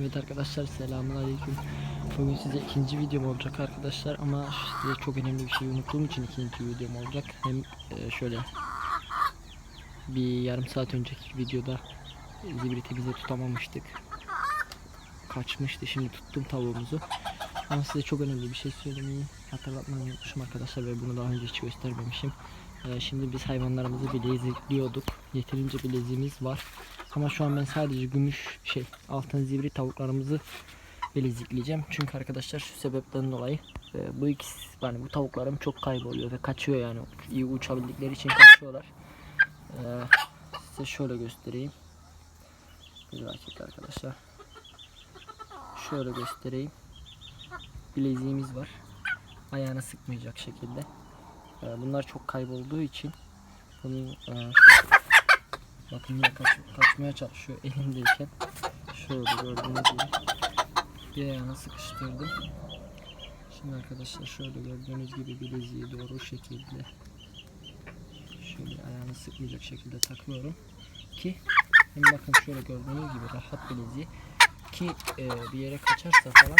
Evet arkadaşlar selamünaleyküm. Bugün size ikinci videom olacak arkadaşlar ama size çok önemli bir şey unuttuğum için ikinci videom olacak. Hem e, şöyle bir yarım saat önceki videoda zibriti bize tutamamıştık. Kaçmıştı şimdi tuttum tavuğumuzu. Ama size çok önemli bir şey söylemeyi hatırlatmayı unutmuşum arkadaşlar ve bunu daha önce hiç göstermemişim. E, şimdi biz hayvanlarımızı bilezikliyorduk. Yeterince bileziğimiz var. Ama şu an ben sadece gümüş şey altın zibri tavuklarımızı bilezikleyeceğim. Çünkü arkadaşlar şu sebepten dolayı e, bu ikisi yani bu tavuklarım çok kayboluyor ve kaçıyor yani iyi uçabildikleri için kaçıyorlar. E, size şöyle göstereyim. Bir dakika arkadaşlar. Şöyle göstereyim. Bileziğimiz var. Ayağına sıkmayacak şekilde. E, bunlar çok kaybolduğu için bunu e, Bakın yine kaç, kaçmaya çalışıyor elimdeyken. Şöyle gördüğünüz gibi. Bir ayağına sıkıştırdım. Şimdi arkadaşlar şöyle gördüğünüz gibi bileziği doğru şekilde şöyle ayağını sıkmayacak şekilde takıyorum. Ki hem bakın şöyle gördüğünüz gibi rahat bileziği ki e, bir yere kaçarsa falan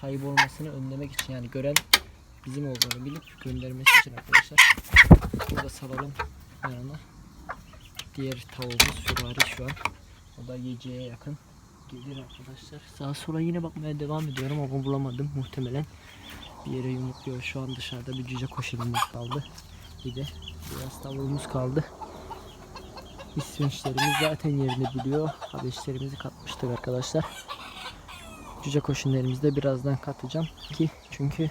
kaybolmasını önlemek için yani gören bizim olduğunu bilip göndermesi için arkadaşlar. Burada salalım yanına diğer tavuğumuz süvari şu an. O da yiyeceğe yakın. Gelir arkadaşlar. Sağa sola yine bakmaya devam ediyorum ama bulamadım muhtemelen. Bir yere yumrukluyor. Şu an dışarıda bir cüce koşulumuz kaldı. Bir de biraz tavuğumuz kaldı. İsvinçlerimiz zaten yerini biliyor. Habeşlerimizi katmıştık arkadaşlar. Cüce koşunlarımızı da birazdan katacağım ki çünkü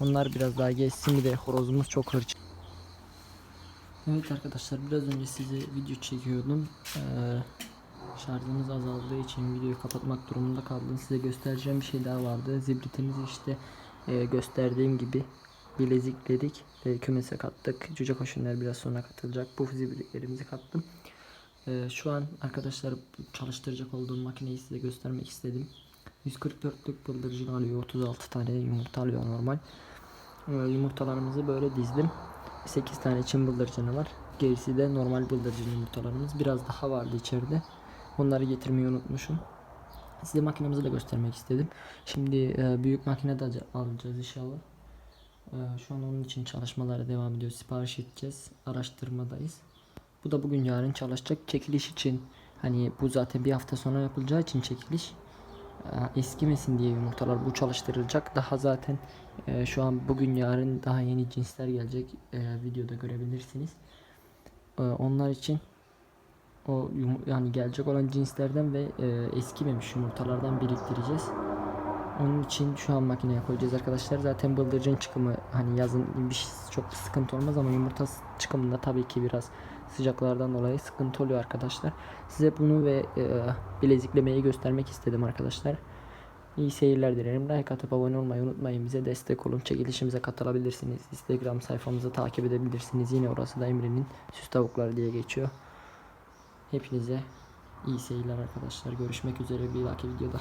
onlar biraz daha geçsin bir de horozumuz çok hırçın. Evet arkadaşlar biraz önce size video çekiyordum. Ee, şarjımız azaldığı için videoyu kapatmak durumunda kaldım. Size göstereceğim bir şey daha vardı. Zibritimizi işte e, gösterdiğim gibi bilezikledik ve kümese kattık. Cüce koşunlar biraz sonra katılacak. Bu zibritlerimizi kattım. Ee, şu an arkadaşlar çalıştıracak olduğum makineyi size göstermek istedim. 144'lük bıldırcın alıyor. 36 tane yumurta alıyor normal. Ee, yumurtalarımızı böyle dizdim. 8 tane çim bıldırcını var. Gerisi de normal bıldırcın yumurtalarımız. Biraz daha vardı içeride. Onları getirmeyi unutmuşum. Size makinemizi de göstermek istedim. Şimdi e, büyük makine de alacağız inşallah. E, şu an onun için çalışmalara devam ediyor. Sipariş edeceğiz. Araştırmadayız. Bu da bugün yarın çalışacak. Çekiliş için hani bu zaten bir hafta sonra yapılacağı için çekiliş eskimesin diye yumurtalar bu çalıştırılacak. Daha zaten e, şu an bugün yarın daha yeni cinsler gelecek. E, videoda görebilirsiniz. E, onlar için o yani gelecek olan cinslerden ve e, eskimemiş yumurtalardan biriktireceğiz. Onun için şu an makineye koyacağız arkadaşlar. Zaten bıldırcın çıkımı hani yazın bir şey- çok sıkıntı olmaz ama yumurta çıkımında tabii ki biraz sıcaklardan dolayı sıkıntı oluyor arkadaşlar. Size bunu ve e, bileziklemeyi göstermek istedim arkadaşlar. İyi seyirler dilerim. Like atıp abone olmayı unutmayın. Bize destek olun. Çekilişimize katılabilirsiniz. Instagram sayfamızı takip edebilirsiniz. Yine orası da Emre'nin süs tavukları diye geçiyor. Hepinize iyi seyirler arkadaşlar. Görüşmek üzere bir dahaki videoda.